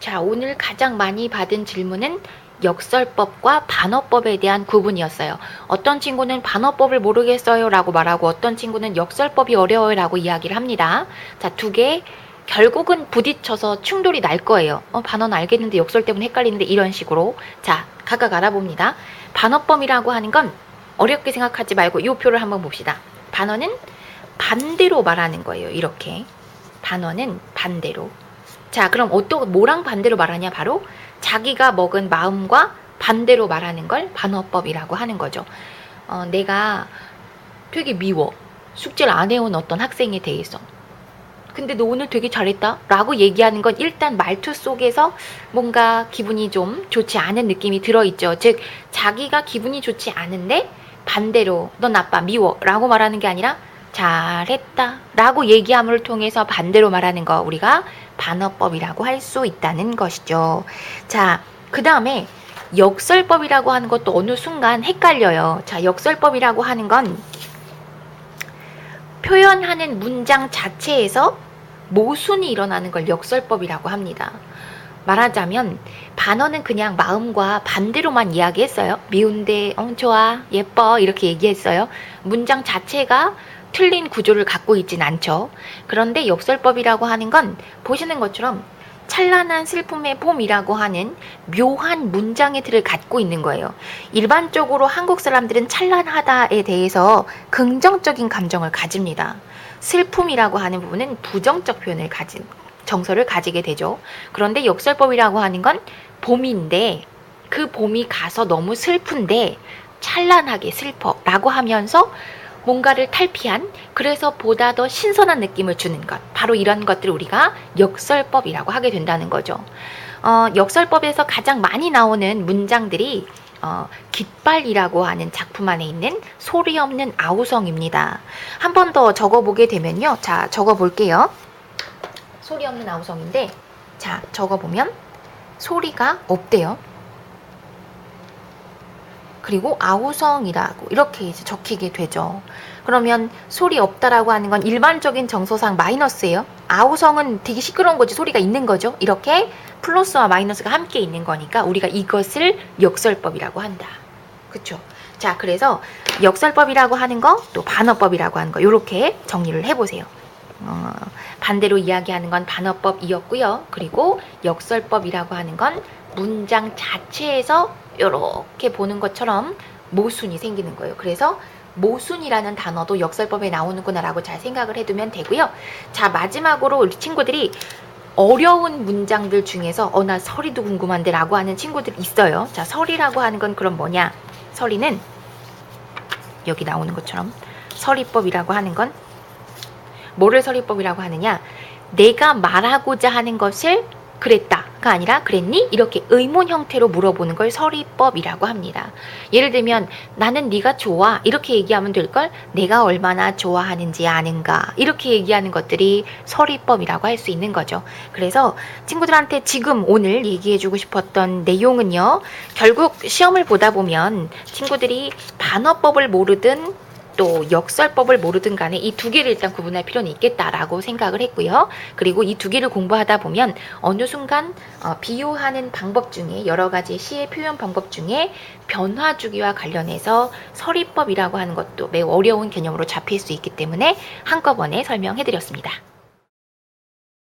자, 오늘 가장 많이 받은 질문은 역설법과 반어법에 대한 구분이었어요. 어떤 친구는 반어법을 모르겠어요 라고 말하고 어떤 친구는 역설법이 어려워요 라고 이야기를 합니다. 자, 두 개 결국은 부딪혀서 충돌이 날 거예요. 어, 반어는 알겠는데 역설 때문에 헷갈리는데 이런 식으로. 자, 각각 알아봅니다. 반어법이라고 하는 건 어렵게 생각하지 말고 이 표를 한번 봅시다. 반어는 반대로 말하는 거예요. 이렇게. 반어는 반대로. 자, 그럼 어떤 뭐랑 반대로 말하냐? 바로 자기가 먹은 마음과 반대로 말하는 걸 반어법이라고 하는 거죠. 어, 내가 되게 미워. 숙제를 안 해온 어떤 학생에 대해서. 근데 너 오늘 되게 잘했다? 라고 얘기하는 건 일단 말투 속에서 뭔가 기분이 좀 좋지 않은 느낌이 들어있죠. 즉, 자기가 기분이 좋지 않은데 반대로 넌 나빠, 미워. 라고 말하는 게 아니라 잘했다. 라고 얘기함을 통해서 반대로 말하는 거 우리가 반어법이라고 할 수 있다는 것이죠. 자, 그 다음에 역설법이라고 하는 것도 어느 순간 헷갈려요. 자, 역설법이라고 하는 건 표현하는 문장 자체에서 모순이 일어나는 걸 역설법이라고 합니다. 말하자면 반어는 그냥 마음과 반대로만 이야기했어요. 미운데 어 좋아 예뻐 이렇게 얘기했어요. 문장 자체가 틀린 구조를 갖고 있진 않죠. 그런데 역설법이라고 하는 건 보시는 것처럼 찬란한 슬픔의 봄이라고 하는 묘한 문장의 틀을 갖고 있는 거예요. 일반적으로 한국 사람들은 찬란하다에 대해서 긍정적인 감정을 가집니다. 슬픔이라고 하는 부분은 부정적 표현을 가진 정서를 가지게 되죠. 그런데 역설법이라고 하는 건 봄인데 그 봄이 가서 너무 슬픈데 찬란하게 슬퍼라고 하면서 뭔가를 탈피한 그래서 보다 더 신선한 느낌을 주는 것 바로 이런 것들을 우리가 역설법이라고 하게 된다는 거죠. 어, 역설법에서 가장 많이 나오는 문장들이 어, 깃발이라고 하는 작품 안에 있는 소리 없는 아우성입니다. 한 번 더 적어보게 되면요. 자, 적어볼게요. 소리 없는 아우성인데, 자, 적어보면 소리가 없대요. 그리고 아우성이라고 이렇게 이제 적히게 되죠. 그러면 소리 없다라고 하는 건 일반적인 정서상 마이너스예요. 아우성은 되게 시끄러운 거지 소리가 있는 거죠. 이렇게 플러스와 마이너스가 함께 있는 거니까 우리가 이것을 역설법이라고 한다. 그쵸? 자, 그래서 역설법이라고 하는 거, 또 반어법이라고 하는 거, 이렇게 정리를 해보세요. 어, 반대로 이야기하는 건 반어법이었고요. 그리고 역설법이라고 하는 건 문장 자체에서 이렇게 보는 것처럼 모순이 생기는 거예요. 그래서 모순이라는 단어도 역설법에 나오는구나라고 잘 생각을 해두면 되고요. 자, 마지막으로 우리 친구들이 어려운 문장들 중에서 어, 나 설이도 궁금한데 라고 하는 친구들이 있어요. 자, 설이라고 하는 건 그럼 뭐냐? 설이는 여기 나오는 것처럼 설이법이라고 하는 건 뭐를 설이법이라고 하느냐? 내가 말하고자 하는 것을 그랬다 가 아니라 그랬니? 이렇게 의문 형태로 물어보는 걸 설이법이라고 합니다. 예를 들면 나는 네가 좋아 이렇게 얘기하면 될 걸 내가 얼마나 좋아하는지 아는가 이렇게 얘기하는 것들이 설이법이라고 할 수 있는 거죠. 그래서 친구들한테 지금 오늘 얘기해주고 싶었던 내용은요. 결국 시험을 보다 보면 친구들이 반어법을 모르든 또 역설법을 모르든 간에 이 두 개를 일단 구분할 필요는 있겠다라고 생각을 했고요. 그리고 이 두 개를 공부하다 보면 어느 순간 어, 비유하는 방법 중에 여러 가지 시의 표현 방법 중에 변화 주기와 관련해서 설이법이라고 하는 것도 매우 어려운 개념으로 잡힐 수 있기 때문에 한꺼번에 설명해 드렸습니다.